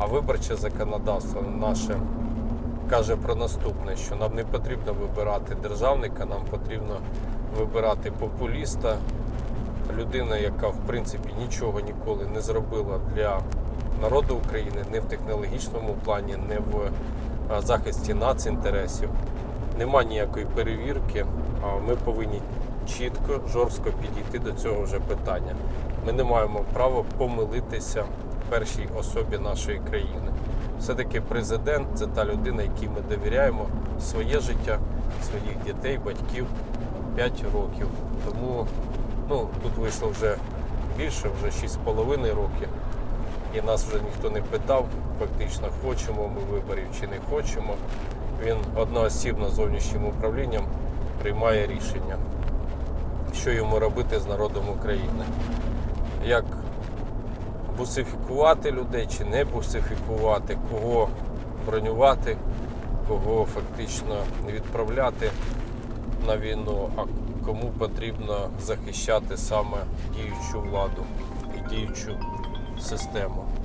А виборче законодавство наше каже про наступне: що нам не потрібно вибирати державника, нам потрібно вибирати популіста, людина, яка в принципі нічого ніколи не зробила для народу України, не в технологічному плані, не в е, захисті націнтересів. Нема ніякої перевірки. а Ми повинні чітко, жорстко підійти до цього вже питання. Ми не маємо права помилитися першій особі нашої країни. Все-таки президент це та людина, якій ми довіряємо своє життя, своїх дітей, батьків 5 років. Тому ну, тут вийшло вже більше, вже 6,5 років. І нас вже ніхто не питав, фактично, хочемо ми виборів чи не хочемо. Він одноосібно зовнішнім управлінням приймає рішення, що йому робити з народом України. Як бусифікувати людей чи не бусифікувати, кого бронювати, кого фактично відправляти на війну, а кому потрібно захищати саме діючу владу і діючу систему.